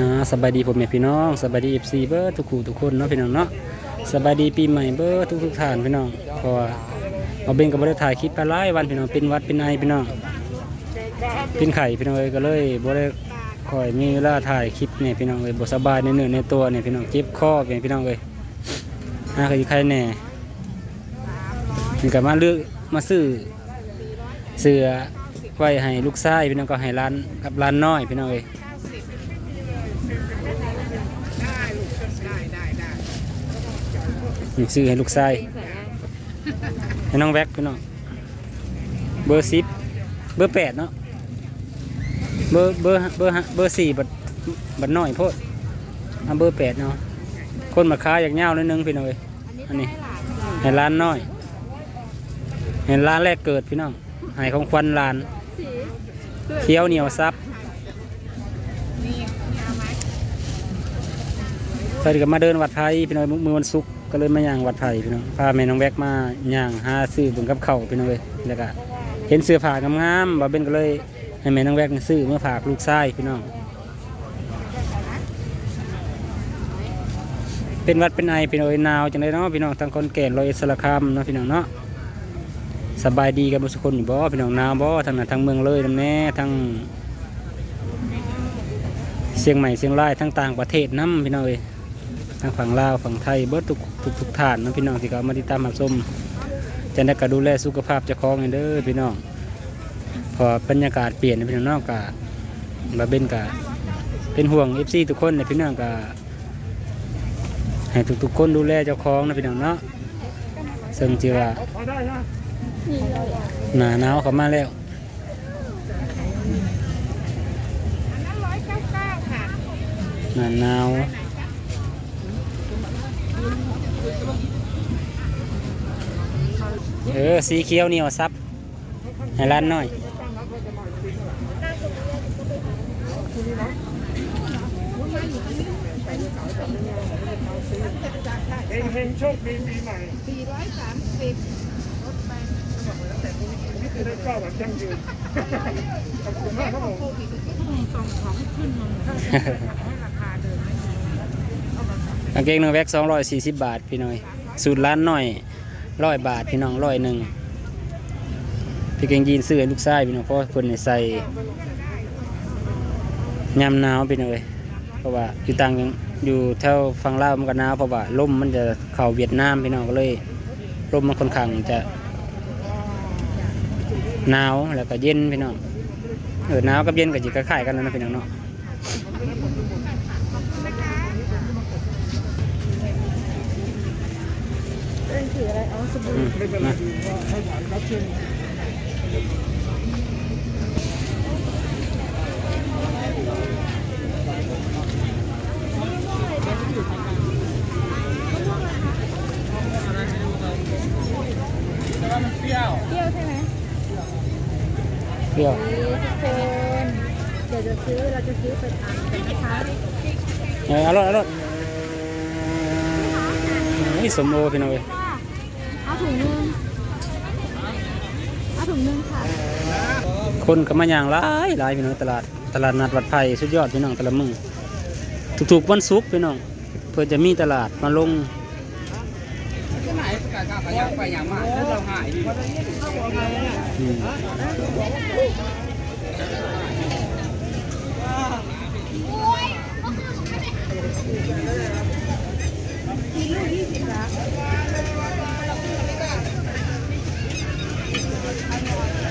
อ่าสบายดีผมแม่พี่น้องสบายดีเอฟซีเบอร์ทุกคู่ทุกคนเนาะพี่น้องเนาะสบายดีปีใหม่เบอร์ทุกทุกท่านพี่น้องเพราะว่าเอาเบนกับบริถ่ายคลิปไปหลายวันพี่น้องเป็นวัดเป็นไอพี่น้องเป็นไข่พี่น้องเอ้ยก็เลยบ่ได้คอยมีเวลาถ่ายคลิปเนี่ยพี่น้องเอ้ยบ่สบายในเนื้อในตัวเนี่ยพี่น้องเจ็บคอเนี่ยพี่น้องเอ้ยหาคือใครแน่นี่ก็มาเลือกมาซื้อเสื้อไว้ให้ลูกชายพี่น้องก็ให้ร้านกับร้านน้อยพี่น้องเอ้ย นี่ซื้อให้ลูกชายให้น้องแว็กพี่น้องเบอร์สิบเบอร์แปดเนาะเบอร์เบอร์เบอร์เบอร์สี่บัดบัดน้อยโพดเอาเบอร์แปดเนาะคนมาค้าอยากเงาวนิดนึงพี่น้องเอ้ยอันนี้ให้ร้านน้อยให้ร้านแรกเกิดพี่น้องให้ของควันร้านเคี้ยวเหนียวซับตอนนี้ก็มาเดินวัดไทยพี่น้องมือวันศุกร์ ก็เลยมาย่างวัดไทยพี่น้องพาแม่น้องแวกมาย่างหาซื้อบุญกับเขาวพี่น้องเลยแล้วก็เห็นเสื้อผ้างามๆบ่เป็นก็เลยให้แม่น้องแวกซื้อเมื่อฝากลูกชายพี่น้อง เป็นวัดเป็นไอพี่น้องเอ้ยหนาวจังเลยเนาะพี่น้องทางคนแก่นร้อยเอสารคามเนาะพี่น้องเนาะสบายดีกันบุสคนอยู่บ่พี่น้องหนาวบ่ทางนั้นทางเมืองเลยนํแน่ทางเชียงใหม่เชียงรายทั้งต่างประเทศนํพี่น้องเอ้ย ทางฝั่งลาวฝั่งไทยเบิดทุกทุกทุกฐานนะพี่น้องที่เขามาติดตามรับชมจะได้ก็ดูแลสุขภาพเจ้าของให้เด้อพี่น้องพอบรรยากาศเปลี่ยนนพี่น้องกะมาเป็นกะเป็นห่วงเอฟซีทุกคนนะพี่น้องกะให้ทุกๆคนดูแลเจ้าของนะพี่น้องเนาะซึ่งจีว่าหนาหนาวเข้ามาแล้วหนาหนาว เออสีเขียวเหนียวซับให้ร้านหน่อยเฮงเฮงโชคดีปีใหม่430นี่คือได้ก้าวแบบยั่งยืนขอบคุณมากครับผมโควิดส่งของขึ้นมาให้ราคาเดิมไม่ดีกางเกงหนึ่งแว็กสองร้อยสี่สิบบาทพี่น้อย สูตรร้านหน่อย ร้อยบาทพี่น้องร้อยหนึ่งพี่เกงยีนซื้อให้ลูกชายพี่น้องเพราะคนใส่ยามหนาวพี่น้องเอ้ยเพราะว่าอยู่ต่างอยู่แถวฝั่งลาวมันก็หนาวเพราะว่าลมมันจะเข้าเวียดนามพี่น้องก็เลยลมมันค่อนข้างจะหนาวแล้วก็เย็นพี่น้องเออหนาวกับเย็นก็จะคล้ายกันแล้วนะพี่น้องเนาะ เป็นถืออะไรเอาสบู่อืมไม่เป็นไรนะก็ให้ถ่ายครับเชิญเปรี้ยวใช่ไหมเปรี้ยวนี่ทุกคนเดี๋ยวจะซื้อเราจะซื้อไปทานกันนะคะเอออร่อยอร่อยนี่สมโอพี่น้องเอ้ยเอา ถุงนึงเอาถุงนึงค่ะคนก็มาอย่างหลายหลายพี่น้องตลาดตลาดนัดวัดไผ่สุดยอดพี่น้องแต่ละมือทุกๆวันศุกร์พี่น้องเพื่อจะมีตลาดมาลง cái này cả cả phải nhà phải nhà mà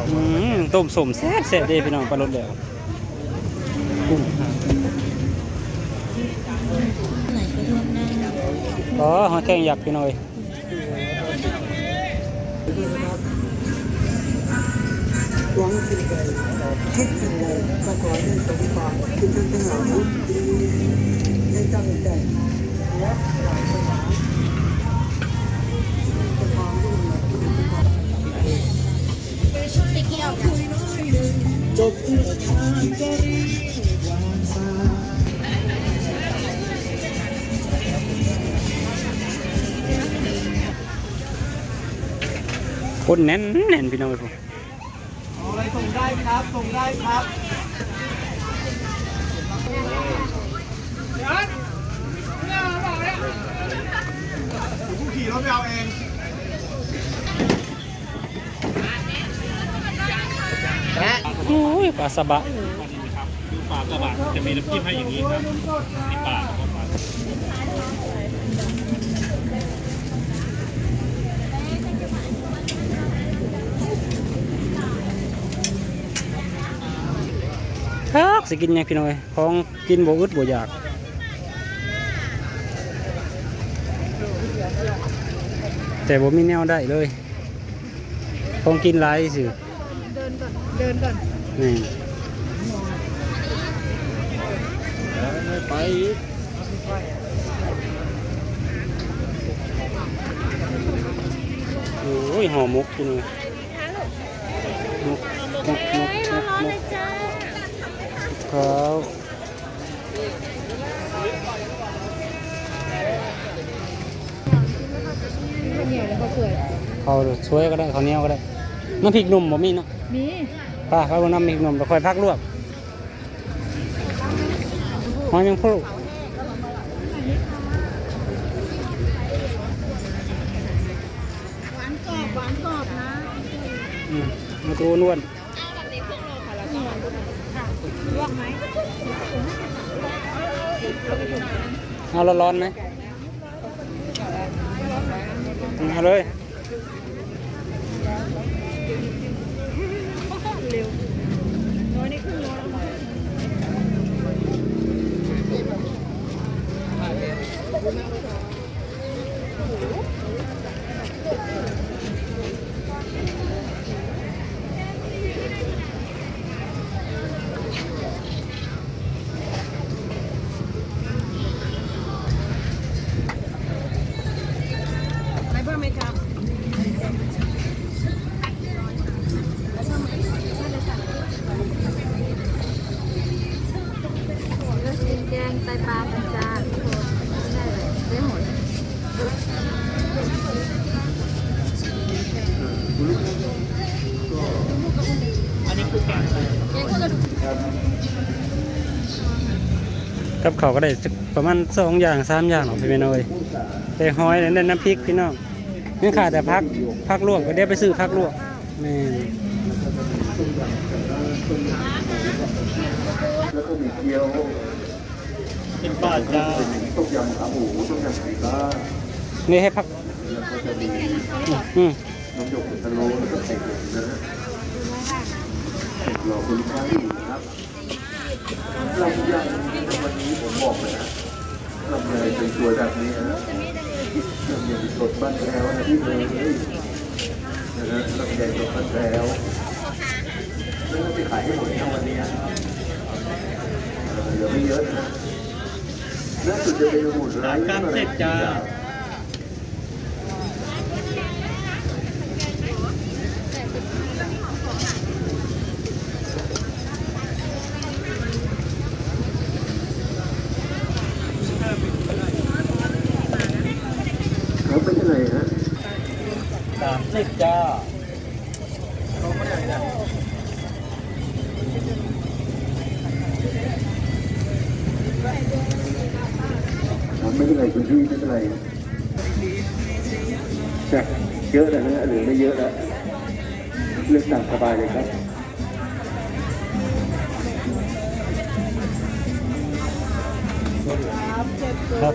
มโอ้ยปลารสอืมต้มสมแซ่บแซ่บเด้พี่น้องปลารสเดียวกุ้งอ๋อหอยแข้งหยักพี่น้อยหวังสิ่งใดคิดสิ่งใดก็ขอให้สมปรารถนาที่ท่านทั้งหลายได้ตั้งใจและปรารถนาจ จบที่ทางก็รีวางสายคนแน่นแน่นพี่น้องไปผมอะไรส่งได้ครับส่งได้ครับเดี๋ยวผู้ขี่รถไปเอาเอง โอ้ ยปลาสบะปลากระบะจะมีน้ำจิ้มให้อย่างนี้ครับที่ปลาแล้วก็ปลาทักสิกินหยังพี่น้องเอ้ยของกินบ่อึดบ่อยากแต่บ่มีแนวได้เลยของกินหลายสิเดินก่อนเดินก่อน นี่ไปโอ้ยห่อมกพี่น้องมกมกมกมกมกครับข้าเหนียวแล้วก็เปื่อเขาช่วยก็ได้เขาเหนียวก็ได้น้ำพริกหนุ่มบ่มีเนาะมี ป้าเขาเอาน้ำพริกหนุ่มเราค่อยพักลวกหอยแมงพู่หวานกรอบหวานกรอบนะมาตัวนวลลวกไหมเอาร้อนไหมอืมเอาเลย น้อยนี่ครึ่งโลแล้ว อะไรเพิ่มไหมครับ ก็กินแกงไตปลาพันจานทุกคนได้เลยได้หมด กับเขาก็ได้ประมาณสองอย่างสามอย่างหรอพี่น้องเอ้ยแต่หอยนั่นน้ำพริกพี่น้องนี่ขาดแต่พักพักลวกก็ได้ไปซื้อพักลวกแม่แล้วก็มีเกี๊ยวเป็นปลาจ้าต้มยำขาหมูต้มยำไก่บ้า นี่ให้พักอืมน้ำหยกเป็ดพะโลแล้วก็ไข่ตุ๋นนะฮะรอคุณลูกค้าอยู่นะครับลำไยวันนี้ผมบอกเลยนะลำไยเป็นตัวแบบนี้นะลำไยสดบ้านแล้วนะพี่เลยนะฮะลำไยสดบ้านแล้วแล้วไปขายให้หมดนะวันนี้เหลือไม่เยอะนะน่าสุดจะเป็นหมุนร้ายการเสร็จจ้าไปที่ไหนฮะ สามสิบจ้าไม่เป็นไรคุณพี่ไม่เป็นไรจ้ะเยอะแล้วนะหรือไม่เยอะแล้วเลือกตามสบายเลยครับครับ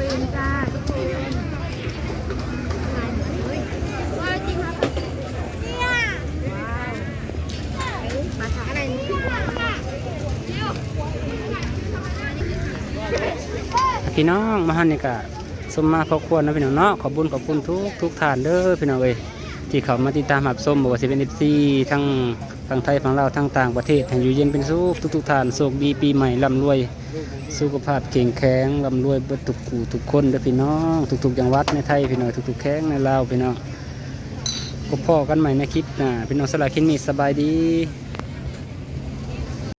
รีมจ้าทุกคนว้าวจริงครับเนี่ยว้าวมาทานอะไรนี่พี่น้องมาหันนี่กะสมมาพอควรนะพี่น้องเนาะขอบคุญขอบคุณทุกทุกทานเด้อพี่น้องเอ้ย ที่เขามาติดตามหับส้มบอกว่าสิเป็นเอฟซีทั้งทั้งไทยทั้งลาวทั้งต่างประเทศให้อยู่เย็นเป็นสุขทุกทุกๆท่านโชคดีปีใหม่ร่ำรวย สุขภาพแข็งแข็งร่ำรวยเบิดทุกกูทุกคนเด้อพี่น้องทุกๆจังหวัดในไทยพี่น้องทุกๆแข้งในลาวพี่น้องพบพ่อกันใหม่ในคลิปหน้าพี่น้องสลายคลิปนี้สบายดี